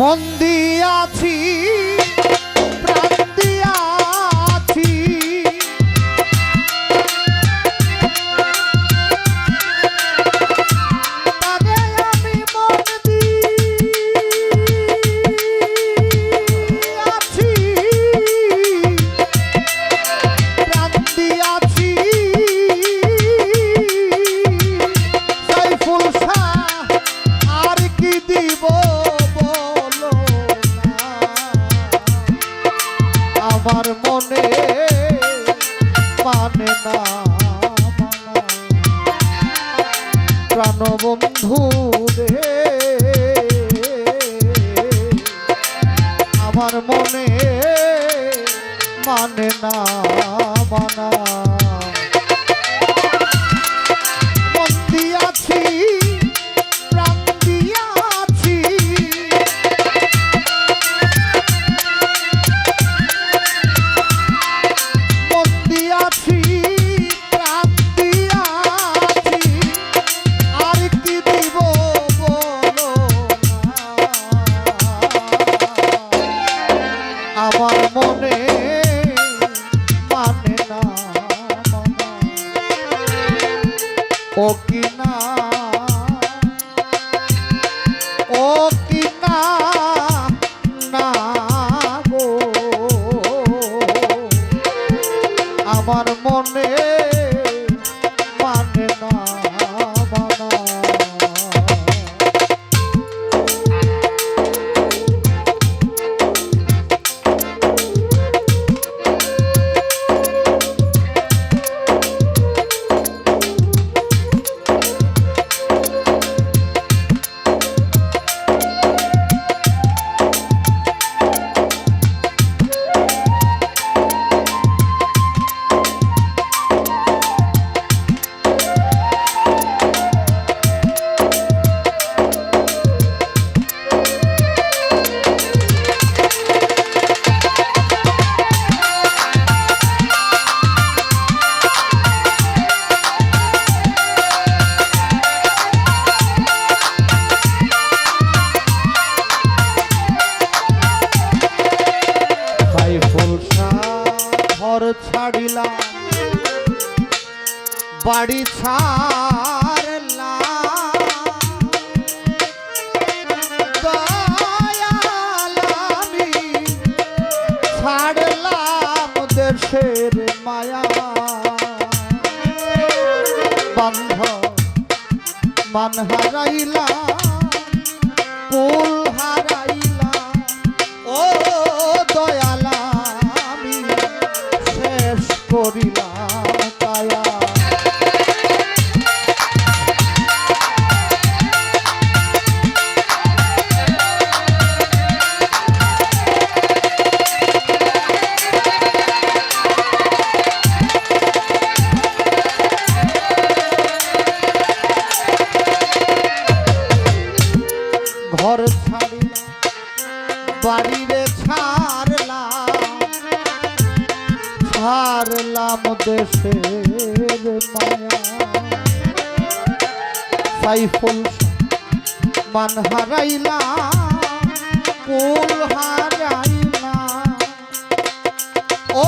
মন্দির মানে না প্রাণবন্ধু রে। আমার মনে মানে না। ও কিনা ছাড়িলা বাড়ি ছাড়লা। ছাড়লাম দেশের মায়া। বন্ধ মান হারাইলা পুল হারা আপন মান হারাইলা কুল হারাইলা। ও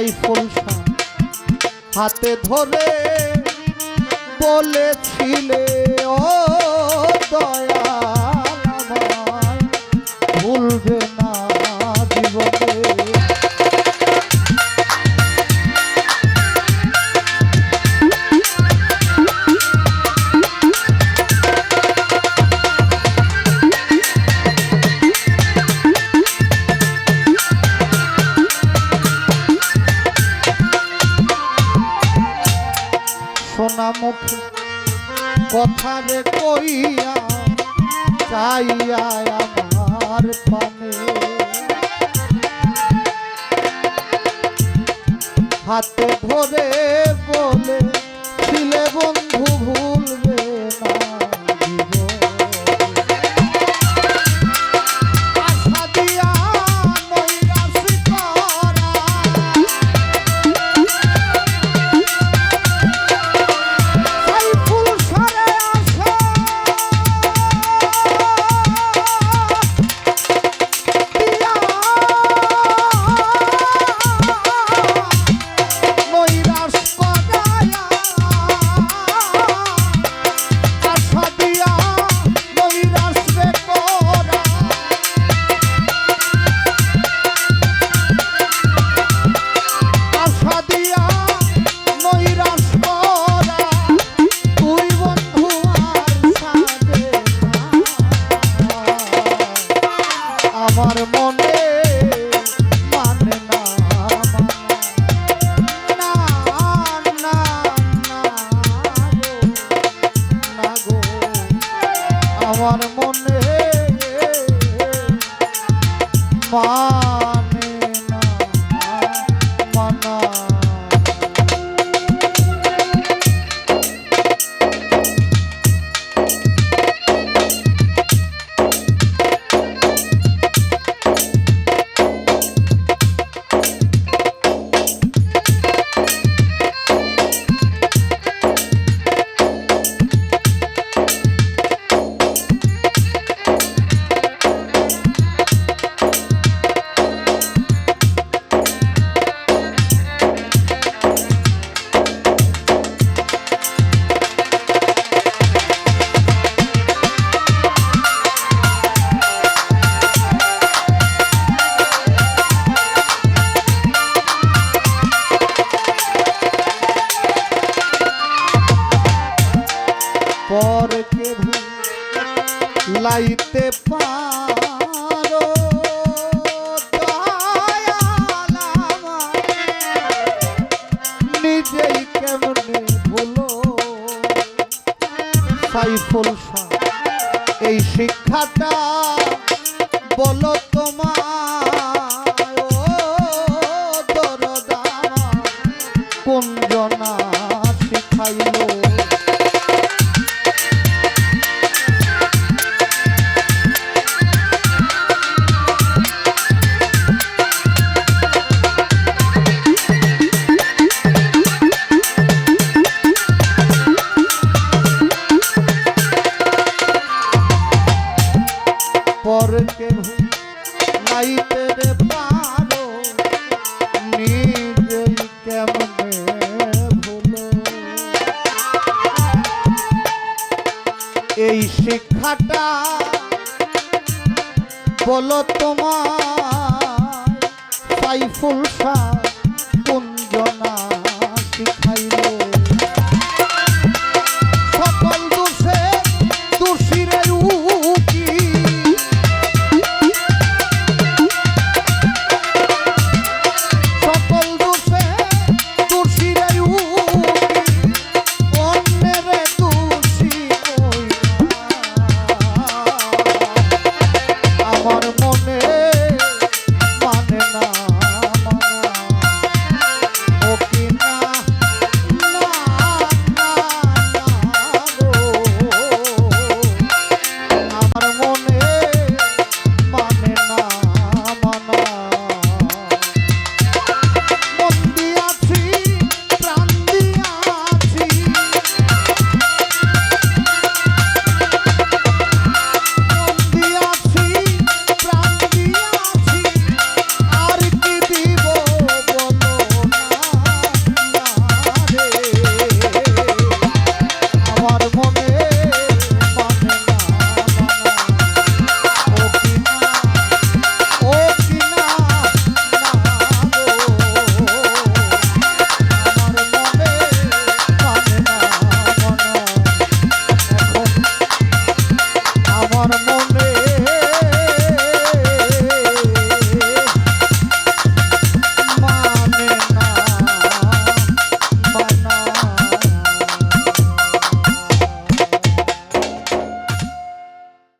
সাইফুলসা হাতে ধরে বলেছিলে ও দয়া হাতে ধরে বলে ছিলে বন্ধু লেখাটা বলো তোমার সাইফুল সাহ